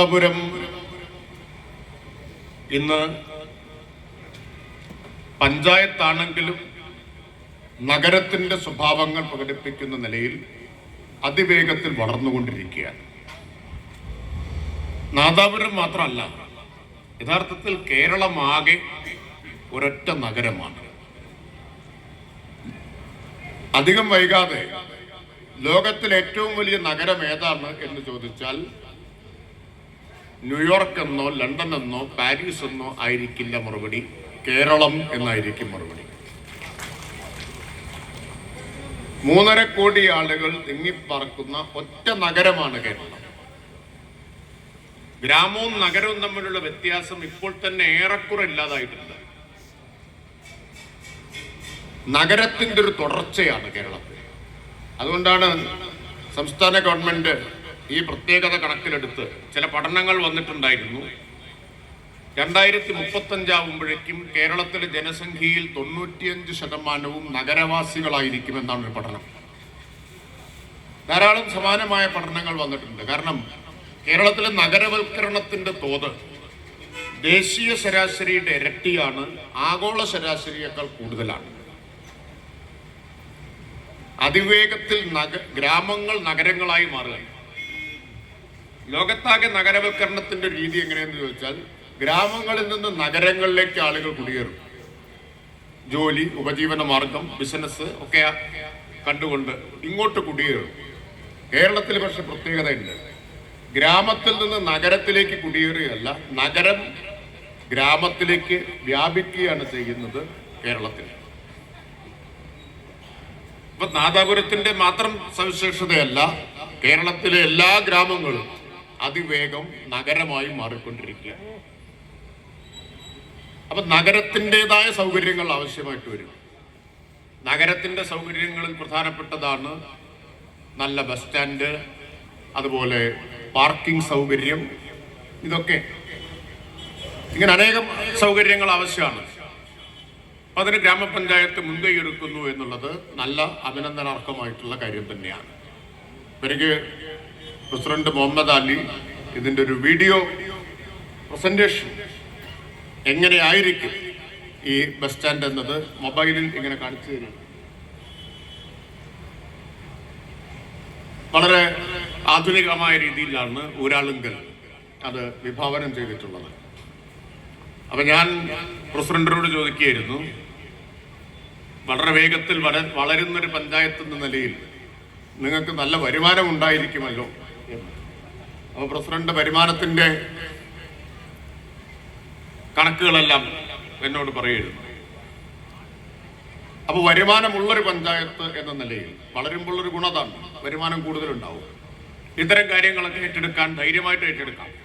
തിരുവനന്തപുരം ഇന്ന് പഞ്ചായത്താണെങ്കിലും നഗരത്തിന്റെ സ്വഭാവങ്ങൾ പ്രകടിപ്പിക്കുന്ന നിലയിൽ അതിവേഗത്തിൽ വളർന്നുകൊണ്ടിരിക്കുകയാണ്. നാദാപുരം മാത്രമല്ല യഥാർത്ഥത്തിൽ കേരളമാകെ ഒരൊറ്റ നഗരമാണ്. അധികം വൈകാതെ ലോകത്തിലെ ഏറ്റവും വലിയ നഗരം ഏതാണ് എന്ന് ചോദിച്ചാൽ ന്യൂയോർക്ക് എന്നോ ലണ്ടൻ എന്നോ പാരീസ് എന്നോ ആയിരിക്കില്ല മറുപടി. കേരളം എന്നായിരിക്കും മറുപടി. മൂന്നര കോടി ആളുകൾ തിങ്ങിപ്പറക്കുന്ന ഒറ്റ നഗരമാണ് കേരളം. ഗ്രാമവും നഗരവും തമ്മിലുള്ള വ്യത്യാസം ഇപ്പോൾ തന്നെ ഏറെക്കുറെ ഇല്ലാതായിട്ടുണ്ട്. നഗരത്തിന്റെ ഒരു തുടർച്ചയാണ് കേരളത്തിൽ. അതുകൊണ്ടാണ് സംസ്ഥാന ഗവൺമെന്റ് ഈ പ്രത്യേകത കണക്കിലെടുത്ത് ചില പഠനങ്ങൾ വന്നിട്ടുണ്ടായിരുന്നു. രണ്ടായിരത്തി മുപ്പത്തഞ്ചാവുമ്പോഴേക്കും കേരളത്തിലെ ജനസംഖ്യയിൽ തൊണ്ണൂറ്റിയഞ്ച് ശതമാനവും നഗരവാസികളായിരിക്കും എന്നാണ് ഒരു പഠനം. ധാരാളം സമാനമായ പഠനങ്ങൾ വന്നിട്ടുണ്ട്. കാരണം കേരളത്തിലെ നഗരവൽക്കരണത്തിന്റെ തോത് ദേശീയ ശരാശരിയുടെ ഇരട്ടിയാണ് ആഗോള ശരാശരിയേക്കാൾ കൂടുതലാണ്. അതിവേഗത്തിൽ നഗ ഗ്രാമങ്ങൾ നഗരങ്ങളായി മാറുകയാണ്. ലോകത്താകെ നഗരവൽക്കരണത്തിന്റെ രീതി എങ്ങനെയെന്ന് ചോദിച്ചാൽ ഗ്രാമങ്ങളിൽ നിന്ന് നഗരങ്ങളിലേക്ക് ആളുകൾ കുടിയേറും. ജോലി ഉപജീവന മാർഗം ബിസിനസ് ഒക്കെ കണ്ടുകൊണ്ട് ഇങ്ങോട്ട് കുടിയേറും. കേരളത്തിൽ പക്ഷെ പ്രത്യേകതയുണ്ട്. ഗ്രാമത്തിൽ നിന്ന് നഗരത്തിലേക്ക് കുടിയേറുകയല്ല നഗരം ഗ്രാമത്തിലേക്ക് വ്യാപിക്കുകയാണ് ചെയ്യുന്നത് കേരളത്തിൽ. ഇപ്പൊ നാദാപുരത്തിന്റെ മാത്രം സവിശേഷതയല്ല കേരളത്തിലെ എല്ലാ ഗ്രാമങ്ങളും അതിവേഗം നഗരമായി മാറിക്കൊണ്ടിരിക്കുക. അപ്പൊ നഗരത്തിന്റെതായ സൗകര്യങ്ങൾ ആവശ്യമായിട്ട് വരും. നഗരത്തിന്റെ സൗകര്യങ്ങളിൽ പ്രധാനപ്പെട്ടതാണ് നല്ല ബസ് സ്റ്റാൻഡ് അതുപോലെ പാർക്കിംഗ് സൗകര്യം ഇതൊക്കെ. ഇങ്ങനെ അനേകം സൗകര്യങ്ങൾ ആവശ്യമാണ്. അപ്പൊ അതിന് ഗ്രാമപഞ്ചായത്ത് മുൻകൈ എടുക്കുന്നു എന്നുള്ളത് നല്ല അഭിനന്ദനാർഹമായിട്ടുള്ള കാര്യം തന്നെയാണ്. എനിക്ക് പ്രസിഡന്റ് മുഹമ്മദ് അലി ഇതിന്റെ ഒരു വീഡിയോ പ്രസന്റേഷൻ. എങ്ങനെയായിരിക്കും ഈ ബസ് സ്റ്റാൻഡ് എന്നത്? മൊബൈലിൽ ഇങ്ങനെ കാണിച്ചു തരും വളരെ ആധുനികമായ രീതിയിലാണ് ഊരാളുങ്കൽ അത് വിഭാവനം ചെയ്തിട്ടുള്ളത്. അപ്പൊ ഞാൻ പ്രസിഡന്റിനോട് ചോദിക്കുകയായിരുന്നു വളരെ വേഗത്തിൽ വള വളരുന്നൊരു പഞ്ചായത്ത് എന്ന നിലയിൽ നിങ്ങൾക്ക് നല്ല വരുമാനം ഉണ്ടായിരിക്കുമല്ലോ. എന്ന്. അപ്പൊ പ്രസിഡന്റ് വരുമാനത്തിന്റെ കണക്കുകളെല്ലാം എന്നോട് പറയുന്നു അപ്പൊ വരുമാനമുള്ളൊരു പഞ്ചായത്ത് എന്ന നിലയിൽ ഒരു ഗുണതാണ്. വരുമാനം കൂടുതലുണ്ടാവും. ഇത്തരം കാര്യങ്ങളൊക്കെ ഏറ്റെടുക്കാൻ ധൈര്യമായിട്ട് ഏറ്റെടുക്കാം.